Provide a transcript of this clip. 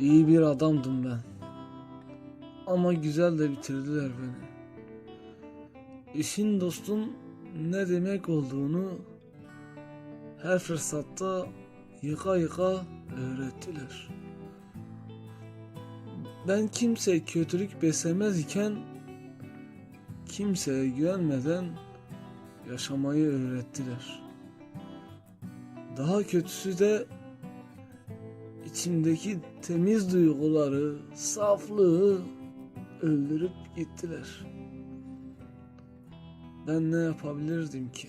İyi bir adamdım ben. Ama güzel de bitirdiler beni. İşin dostun ne demek olduğunu her fırsatta yıka yıka öğrettiler. Ben kimse kötülük beslemez iken kimseye güvenmeden yaşamayı öğrettiler. Daha kötüsü de içimdeki temiz duyguları, saflığı öldürüp gittiler. Ben ne yapabilirdim ki?